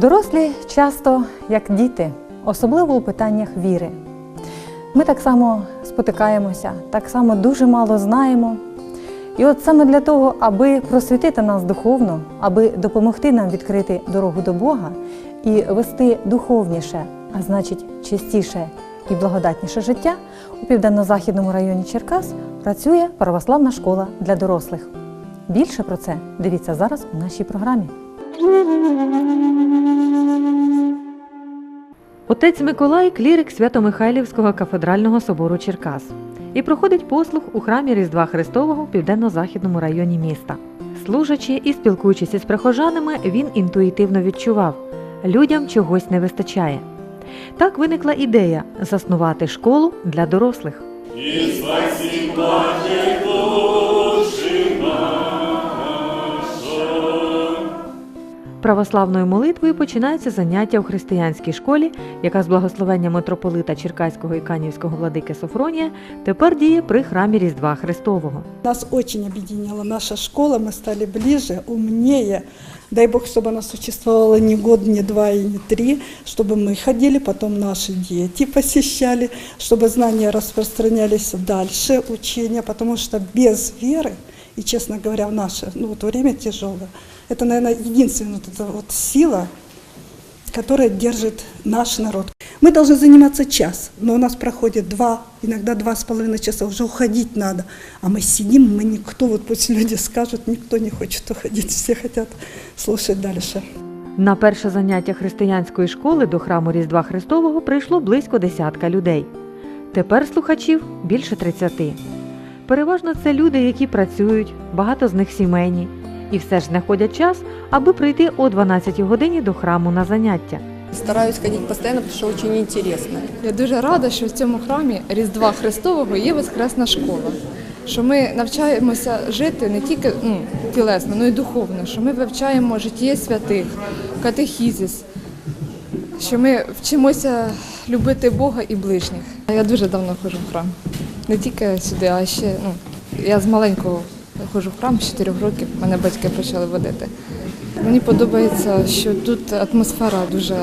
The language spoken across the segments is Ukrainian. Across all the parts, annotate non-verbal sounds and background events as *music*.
Дорослі часто як діти, особливо у питаннях віри. Ми так само спотикаємося, так само дуже мало знаємо. І от саме для того, аби просвітити нас духовно, аби допомогти нам відкрити дорогу до Бога і вести духовніше, а значить чистіше і благодатніше життя, у південно-західному районі Черкас працює православна школа для дорослих. Більше про це дивіться зараз у нашій програмі. Отець Миколай клірик Свято-Михайлівського кафедрального собору Черкас і проходить послуг у храмі Різдва Христового в південно-західному районі міста. Служачи і спілкуючись із прихожанами, він інтуїтивно відчував, людям чогось не вистачає. Так виникла ідея заснувати школу для дорослих. Православною молитвою починаються заняття у християнській школі, яка з благословення митрополита Черкаського і Канівського владики Софронія тепер діє при храмі Різдва Христового. Нас очень объединила наша школа, мы стали ближе, умнее. Дай Бог, чтобы она существовала не год, не два и не три, чтобы мы ходили, потом наши дети посещали, чтобы знания распространялись дальше, учения, потому что без веры, и, честно говоря, в наше ну, вот время тяжелое, это, наверное, единственная вот эта вот сила, которая держит наш народ. Мы должны заниматься час, но у нас проходит два, иногда два с половиной часа, уже уходить надо. А мы сидим, мы никто, вот пусть люди скажут, никто не хочет уходить, все хотят слушать дальше. На перше заняття християнської школи до храму Різдва Христового прийшло близько десятка людей. Тепер слухачів більше 30. Переважно це люди, які працюють, багато з них сімейні, і все ж знаходять час, аби прийти о 12 годині до храму на заняття. Стараюсь ходить постоянно, потому что очень интересно. Я дуже рада, що в цьому храмі Різдва Христового є Воскресна школа. Що ми навчаємося жити не тільки ну, тілесно, але й духовно, що ми вивчаємо життя святих, катехізис, що ми вчимося любити Бога і ближніх. Я дуже давно ходжу в храм. Не тільки сюди, а ще ну, я з маленького ходжу в храм, з 4 років мене батьки почали водити. Мені подобається, що тут атмосфера дуже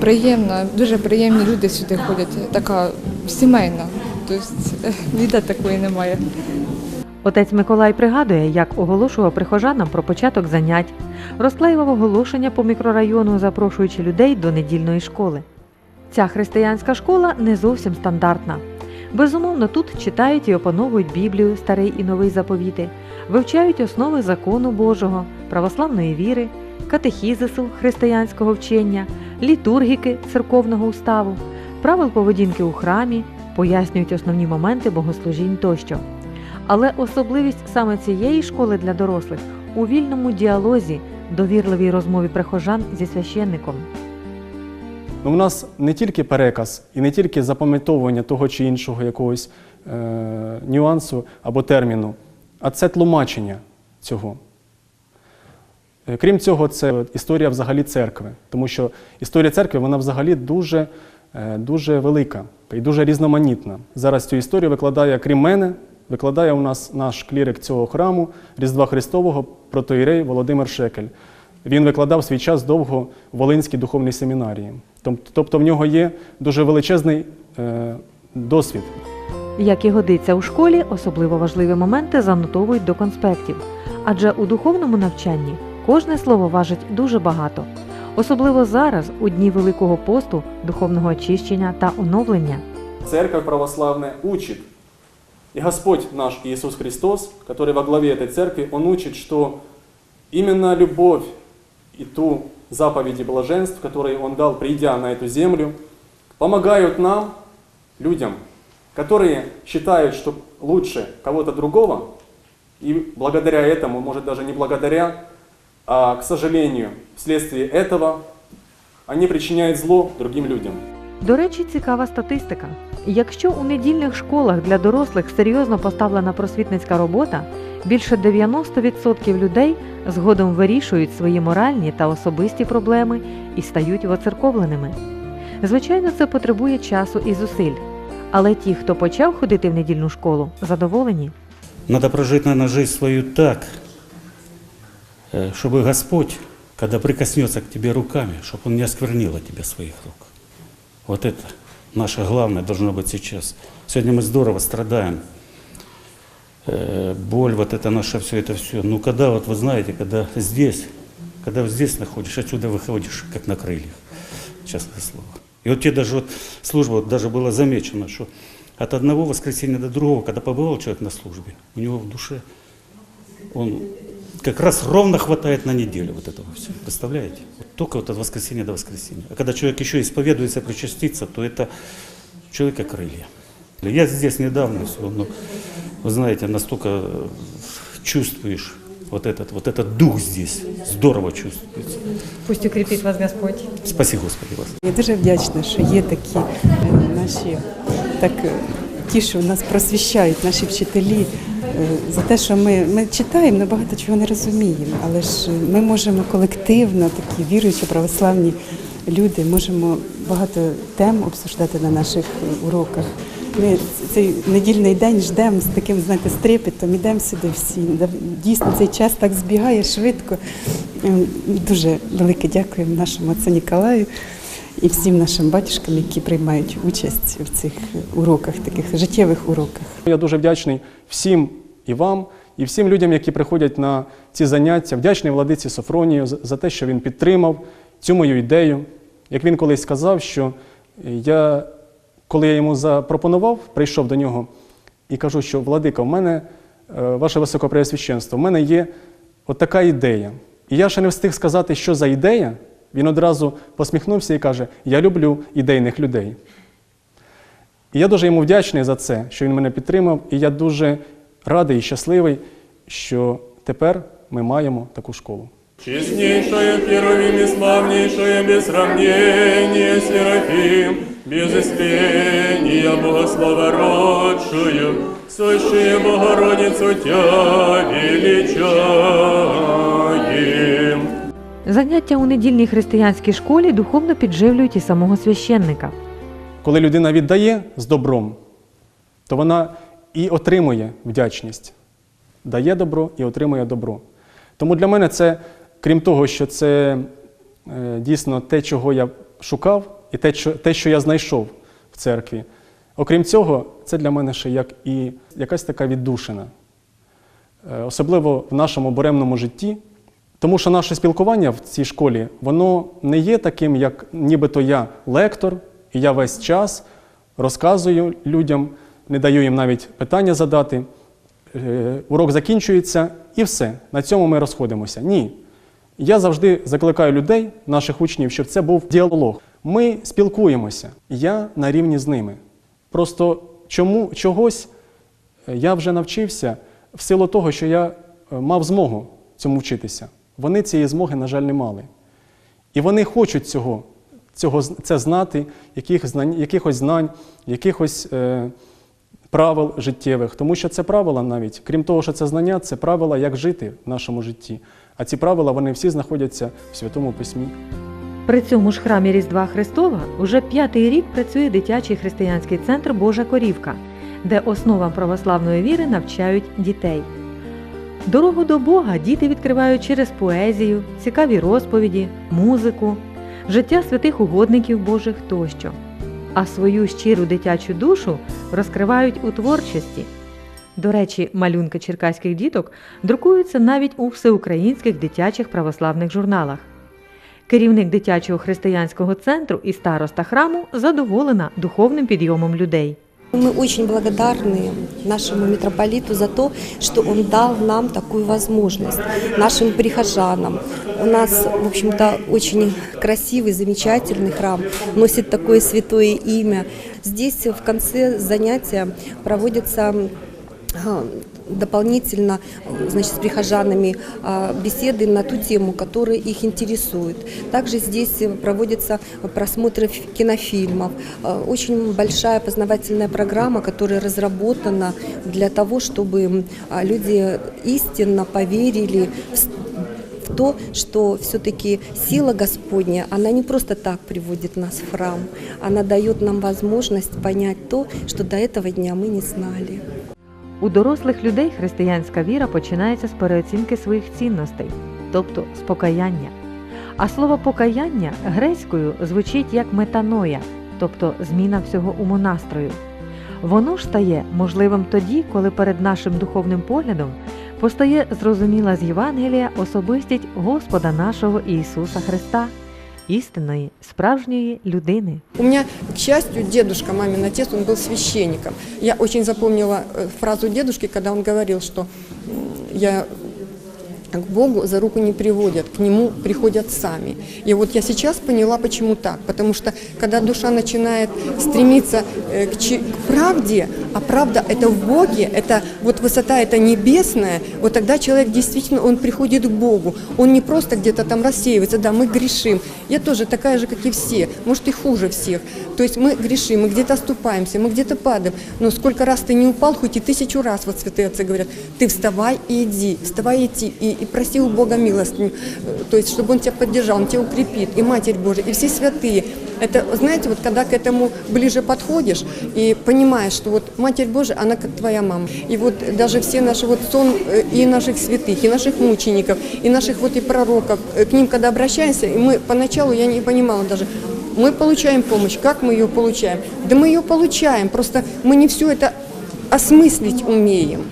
приємна, дуже приємні люди сюди ходять, така сімейна. Тобто *laughs* ніде такої немає. Отець Миколай пригадує, як оголошував прихожанам про початок занять, розклеював оголошення по мікрорайону, запрошуючи людей до недільної школи. Ця християнська школа не зовсім стандартна. Безумовно, тут читають і опановують Біблію, старий і новий заповіти, вивчають основи закону Божого, православної віри, катехізису християнського вчення, літургіки церковного уставу, правил поведінки у храмі, пояснюють основні моменти богослужінь тощо. Але особливість саме цієї школи для дорослих у вільному діалозі, довірливій розмові прихожан зі священником. Ну, у нас не тільки переказ і не тільки запам'ятовування того чи іншого якогось е, нюансу або терміну, а це тлумачення цього. Е, Крім цього, це історія взагалі церкви, тому що історія церкви вона взагалі дуже, е, дуже велика і дуже різноманітна. Зараз цю історію викладає, крім мене, викладає у нас наш клірик цього храму Різдва Христового протоїрей Володимир Шекель. Він викладав свій час довго в Волинській духовній семінарії. Тоб- Тобто в нього є дуже величезний е, досвід. Як і годиться у школі, особливо важливі моменти занотовують до конспектів, адже у духовному навчанні кожне слово важить дуже багато, особливо зараз, у дні Великого посту, духовного очищення та оновлення. Церковь православная учит. И Господь наш Иисус Христос, который во главе этой церкви, Он учит, что именно любовь и ту заповеди блаженств, которые Он дал, придя на эту землю, помогают нам, людям, которые считают, что лучше кого-то другого, и благодаря этому, может даже не благодаря, а к сожалению, вследствие этого они причиняют зло другим людям. До речі, цікава статистика. Якщо у недільних школах для дорослих серйозно поставлена просвітницька робота, більше 90% людей згодом вирішують свої моральні та особисті проблеми і стають воцерковленими. Звичайно, це потребує часу і зусиль. Але ті, хто почав ходити в недільну школу, задоволені. Надо прожить, наверное, жизнь свою так, э, чтобы Господь когда прикоснется к тебе руками, чтобы он не осквернил от тебя своих рук. Вот это наше главное должно быть сейчас. Сегодня мы здорово страдаем. Э, боль, вот это наше все, это все. Ну, когда, вот вы знаете, когда здесь, когда вот здесь находишь, отсюда выходишь, как на крыльях, честное слово. И вот тебе даже вот служба, вот даже было замечено, что от одного воскресенья до другого, когда побывал человек на службе, у него в душе, он как раз ровно хватает на неделю вот этого всего. Представляете? Вот только вот от воскресенья до воскресенья. А когда человек еще исповедуется, причастится, то это у человека крылья. Я здесь недавно все, но вы знаете, настолько э, чувствуешь вот этот, вот этот дух здесь, здорово чувствуется. Пусть укріпить вас Господь. Спаси Господи вас. Я дуже вдячна, що є такі е, наші, так е, ті, що нас просвіщають, наші вчителі, е, За те, що ми, ми читаємо, багато чого не розуміємо, але ж ми можемо колективно, такі віруючі православні люди, можемо багато тем обсуждати на наших е, уроках. Ми цей недільний день ждемо з таким, знаєте, стрепетом, ідемо сюди всі. Дійсно, цей час так збігає швидко. Дуже велике дякуємо нашому отцю Ніколаю і всім нашим батюшкам, які приймають участь в цих уроках, таких життєвих уроках. Я дуже вдячний всім і вам, і всім людям, які приходять на ці заняття. Вдячний владиці Софронію за те, що він підтримав цю мою ідею. Як він колись сказав, що я, коли я йому запропонував, прийшов до нього і кажу, що владика, в мене, е, ваше високопреосвященство, в мене є от така ідея. І я ще не встиг сказати, що за ідея. Він одразу посміхнувся і каже: Я люблю ідейних людей. І я дуже йому вдячний за це, що він мене підтримав, і я дуже радий і щасливий, що тепер ми маємо таку школу. Честнейшая Херувим и славнейшая без сравнения Серафим, без искрения Богослова родшую, сущую Богородицу Тя величаем. Заняття у недільній християнській школі духовно підживлюють і самого священника. Коли людина віддає з добром, то вона і отримує вдячність. Дає добро і отримує добро. Тому для мене це, крім того, що це е, дійсно те, чого я шукав, і те, що, я знайшов в церкві. Окрім цього, це для мене ще як і якась така віддушина. Е, особливо в нашому буремному житті. Тому що наше спілкування в цій школі, воно не є таким, як нібито я лектор, і я весь час розказую людям, не даю їм навіть питання задати. Е, Урок закінчується і все. На цьому ми розходимося. Ні. Я завжди закликаю людей, наших учнів, щоб це був діалог. Ми спілкуємося, я на рівні з ними. Просто чому чогось е, я вже навчився в силу того, що я е, мав змогу цьому вчитися. Вони цієї змоги, на жаль, не мали. І вони хочуть цього, цього це знати, яких знань, якихось знань, якихось е, правил життєвих. Тому що це правила навіть, крім того, що це знання, це правила, як жити в нашому житті. А ці правила вони всі знаходяться в Святому Письмі. При цьому ж храмі Різдва Христова уже п'ятий рік працює дитячий християнський центр Божа Корівка, де основам православної віри навчають дітей. Дорогу до Бога діти відкривають через поезію, цікаві розповіді, музику, життя святих угодників Божих тощо. А свою щиру дитячу душу розкривають у творчості. До речі, малюнки черкаських діток друкуються навіть у всеукраїнських дитячих православних журналах. Керівник дитячого християнського центру і староста храму задоволена духовним підйомом людей. Мы очень благодарны нашему митрополиту за то, что он дал нам такую возможность, нашим прихожанам. У нас, в общем-то, очень красивый, замечательный храм, носит такое святое имя. Здесь в конце занятия проводятся а, Дополнительно значит, с прихожанами а, беседы на ту тему, которая их интересует. Также здесь проводятся просмотры фи- кинофильмов. А, Очень большая познавательная программа, которая разработана для того, чтобы а, люди истинно поверили в то, что все-таки сила Господня, она не просто так приводит нас в храм, она дает нам возможность понять то, что до этого дня мы не знали. У дорослих людей християнська віра починається з переоцінки своїх цінностей, тобто з покаяння. А слово покаяння грецькою звучить як метаноя, тобто зміна всього умонастрою. Воно ж стає можливим тоді, коли перед нашим духовним поглядом постає зрозуміла з Євангелія особистість Господа нашого Ісуса Христа, істинної, справжньої людини. У меня, к счастью, дедушка, мамин отец, он был священником. Я очень запомнила э, фразу дедушки, когда он говорил, что я к Богу за руку не приводят, к Нему приходят сами. И вот я сейчас поняла, почему так. Потому что когда душа начинает стремиться э, к, к правде, а правда это в Боге, это вот высота это небесная, вот тогда человек действительно, он приходит к Богу. Он не просто где-то там рассеивается, да, мы грешим. Я тоже такая же, как и все, может и хуже всех. То есть мы грешим, мы где-то оступаемся, мы где-то падаем. Но сколько раз ты не упал, хоть и тысячу раз, вот святые отцы говорят, ты вставай и иди, вставай и иди, и, и проси у Бога милостыню, Э, то есть чтобы Он тебя поддержал, Он тебя укрепит, и Матерь Божия, и все святые. Это, знаете, вот когда к этому ближе подходишь и понимаешь, что вот Матерь Божия, она как твоя мама. И вот даже все наши вот сон э, и наших святых, и наших мучеников, и наших вот и пророков, э, к ним когда обращаемся, и мы поначалу, я не понимала даже, мы получаем помощь, как мы ее получаем? Да мы ее получаем, просто мы не все это осмыслить умеем.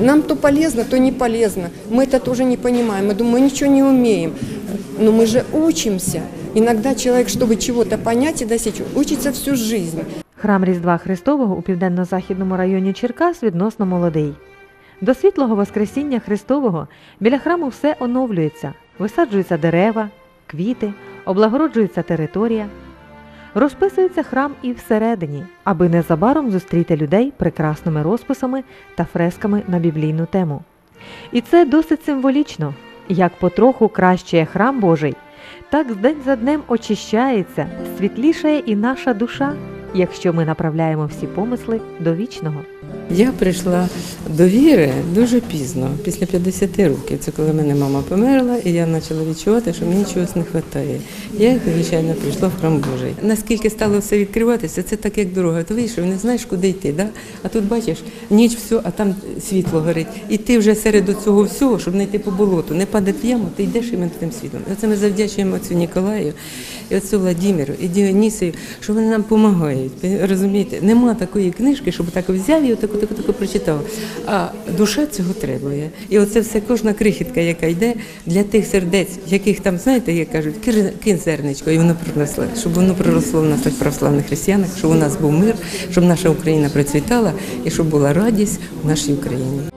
Нам то полезно, то не полезно. Мы это тоже не понимаем. Мы думаем, мы ничего не умеем. Но мы же учимся. Иногда человек, чтобы чего-то понять и достичь, учится всю жизнь. Храм Різдва Христового у південно-західному районі Черкас відносно молодий. До світлого Воскресіння Христового біля храму все оновлюється, висаджуються дерева, квіти, облагороджується територія. Розписується храм і всередині, аби незабаром зустріти людей прекрасними розписами та фресками на біблійну тему. І це досить символічно, як потроху кращає храм Божий, так день за днем очищається, світлішає і наша душа, якщо ми направляємо всі помисли до вічного. Я прийшла до віри дуже пізно, після 50 років. Це коли мене мама померла, і я почала відчувати, що мені чогось не вистачає. Я, звичайно, прийшла в храм Божий. Наскільки стало все відкриватися, це так як дорога. Ти вийшов, не знаєш, куди йти. Да? А тут бачиш, ніч все, а там світло горить. І ти вже серед цього всього, щоб не йти по болоту, не падати в яму, ти йдеш іменно тим світлом. Оце ми завдячуємо отцю Ніколаю, і отцю Владимиру, і Діонісію, що вони нам допомагають. Розумієте, нема такої книжки, щоб так взяв і отаку таку таку прочитав. А душа цього требує. І оце все кожна крихітка, яка йде для тих сердець, яких там, знаєте, як кажуть, кинь зерничко, і воно проросло, щоб воно проросло в наших православних християнах, щоб у нас був мир, щоб наша Україна процвітала і щоб була радість в нашій Україні.